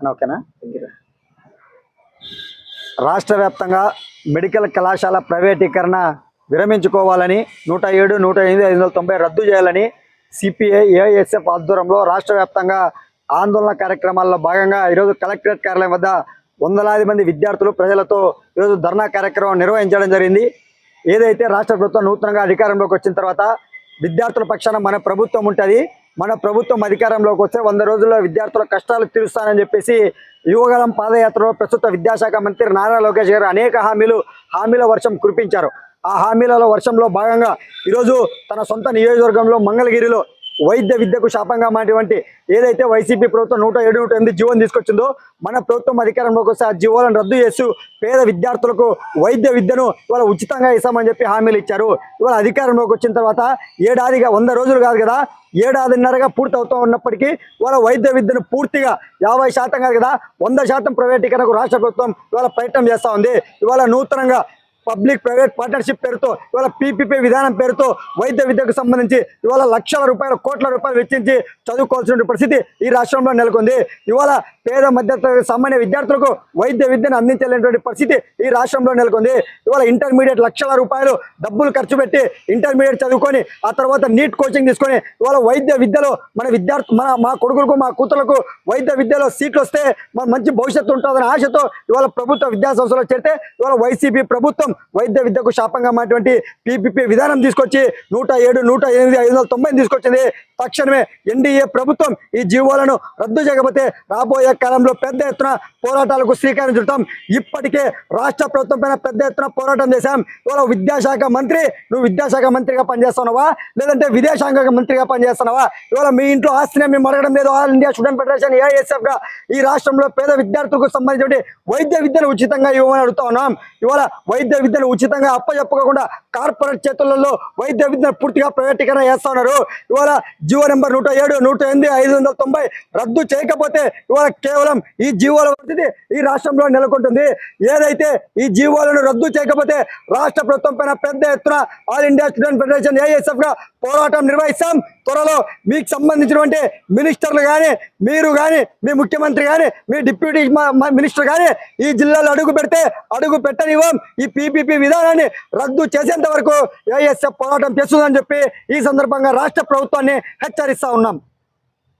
అని ఓకేనా? రాష్ట్ర వ్యాప్తంగా మెడికల్ కళాశాల ప్రైవేటీకరణ విరమించుకోవాలని నూట ఏడు నూట ఎనిమిది ఐదు వందల తొంభై రద్దు చేయాలని సిపిఐ ఏఎస్ఎఫ్ ఆధ్వర్యంలో రాష్ట్ర వ్యాప్తంగా ఆందోళన కార్యక్రమాల్లో భాగంగా ఈరోజు కలెక్టరేట్ కార్యాలయం వద్ద వందలాది మంది విద్యార్థులు ప్రజలతో ఈరోజు ధర్నా కార్యక్రమం నిర్వహించడం జరిగింది. ఏదైతే రాష్ట్ర ప్రభుత్వం నూతనంగా అధికారంలోకి వచ్చిన తర్వాత విద్యార్థుల పక్షాన మన ప్రభుత్వం ఉంటుంది. మన ప్రభుత్వం అధికారంలోకి వస్తే వంద రోజుల్లో విద్యార్థుల కష్టాలు తీరుస్తానని చెప్పేసి యువగలం పాదయాత్రలో ప్రస్తుత విద్యాశాఖ మంత్రి నారా లోకేష్ గారు అనేక హామీలు హామీల వర్షం కురిపించారు. ఆ హామీలలో వర్షంలో భాగంగా ఈరోజు తన సొంత నియోజకవర్గంలో మంగళగిరిలో వైద్య విద్యకు శాపంగా మాటివంటి ఏదైతే వైసీపీ ప్రభుత్వం నూట ఏడు నూట ఎనిమిది జీవోని తీసుకొచ్చిందో మన ప్రభుత్వం అధికారంలోకి వస్తే ఆ జీవోలను రద్దు చేస్తూ పేద విద్యార్థులకు వైద్య విద్యను ఇవాళ ఉచితంగా ఇస్తామని చెప్పి హామీలు ఇచ్చారు. ఇవాళ అధికారంలోకి వచ్చిన తర్వాత ఏడాదిగా వంద రోజులు కాదు కదా ఏడాదిన్నరగా పూర్తి అవుతూ ఉన్నప్పటికీ వాళ్ళ వైద్య విద్యను పూర్తిగా యాభై శాతం కాదు కదా వంద శాతం ప్రైవేటీకరణకు రాష్ట్ర ప్రభుత్వం ఇవాళ ప్రయత్నం చేస్తూ ఉంది. ఇవాళ నూతనంగా పబ్లిక్ ప్రైవేట్ పార్ట్నర్షిప్ పేరుతో ఇవాళ పీపీపీ విధానం పేరుతో వైద్య విద్యకు సంబంధించి ఇవాళ లక్షల రూపాయలు కోట్ల రూపాయలు వెచ్చించి చదువుకోవాల్సిన పరిస్థితి ఈ రాష్ట్రంలో నెలకొంది. ఇవాళ పేద మధ్య సామాన్య విద్యార్థులకు వైద్య విద్యను అందించలేనటువంటి పరిస్థితి ఈ రాష్ట్రంలో నెలకొంది. ఇవాళ ఇంటర్మీడియట్ లక్షల రూపాయలు డబ్బులు ఖర్చు పెట్టి ఇంటర్మీడియట్ చదువుకొని ఆ తర్వాత నీట్ కోచింగ్ తీసుకొని ఇవాళ వైద్య విద్యలో మన విద్యార్థి మన మా కొడుకులకు మా కూతులకు వైద్య విద్యలో సీట్లు వస్తే మన మంచి భవిష్యత్తు ఉంటుందనే ఆశతో ఇవాళ ప్రభుత్వ విద్యాసంస్థలో చేరితే ఇవాళ వైసీపీ ప్రభుత్వం వైద్య విద్యకు శాపంగా మారినటువంటి పీపీపీ విధానం తీసుకొచ్చి నూట ఏడు నూట ఎనిమిది ఐదు వందల తొంభై తీసుకొచ్చింది. తక్షణమే ఎన్డీఏ ప్రభుత్వం ఈ జీవోలను రద్దు చేయకపోతే రాబోయే కాలంలో పెద్ద ఎత్తున పోరాటాలకు శ్రీకారం చుడతాం. ఇప్పటికే రాష్ట్ర ప్రభుత్వం పైన పెద్ద ఎత్తున పోరాటం చేశాం. ఇవాళ విద్యాశాఖ మంత్రి నువ్వు విద్యాశాఖ మంత్రిగా పనిచేస్తున్నావా? లేదంటే విదేశాంగ మంత్రిగా పనిచేస్తున్నావా? ఇవాళ మీ ఇంట్లో ఆస్తిని మేము అడగడం లేదు. ఆల్ ఇండియా స్టూడెంట్ ఫెడరేషన్ ఏఐఎస్ఎఫ్గా ఈ రాష్ట్రంలో పేద విద్యార్థులకు సంబంధించిన వైద్య విద్యను ఉచితంగా ఇవ్వమని అడుగుతా ఉన్నాం. ఇవాళ వైద్య విద్యను ఉచితంగా అప్పచెప్పకుండా కార్పొరేట్ చేతులలో వైద్య విద్యను పూర్తిగా ప్రైవేటీకరణ చేస్తున్నారు. ఇవాళ జీవో నెంబర్ నూట ఏడు నూట ఎనిమిది ఐదు వందల తొంభై రద్దు చేయకపోతే ఇవాళ కేవలం ఈ జీవోల పరిస్థితి ఈ రాష్ట్రంలో నెలకొంటుంది. ఏదైతే ఈ జీవోలను రద్దు చేయకపోతే రాష్ట్ర ప్రభుత్వం పైన పెద్ద ఎత్తున ఆల్ ఇండియా స్టూడెంట్ ఫెడరేషన్ ఏఎస్ఎఫ్గా పోరాటం నిర్వహిస్తాం. త్వరలో మీకు సంబంధించినటువంటి మినిస్టర్లు కానీ మీరు కానీ మీ ముఖ్యమంత్రి కానీ మీ డిప్యూటీ మినిస్టర్ కానీ ఈ జిల్లాలో అడుగు పెడితే అడుగు పెట్టనివ్వం. ఈ పీపీపీ విధానాన్ని రద్దు చేసేంత వరకు ఏఎస్ఎఫ్ పోరాటం చేస్తుందని చెప్పి ఈ సందర్భంగా రాష్ట్ర ప్రభుత్వాన్ని హెచ్చరిస్తా ఉన్నాం.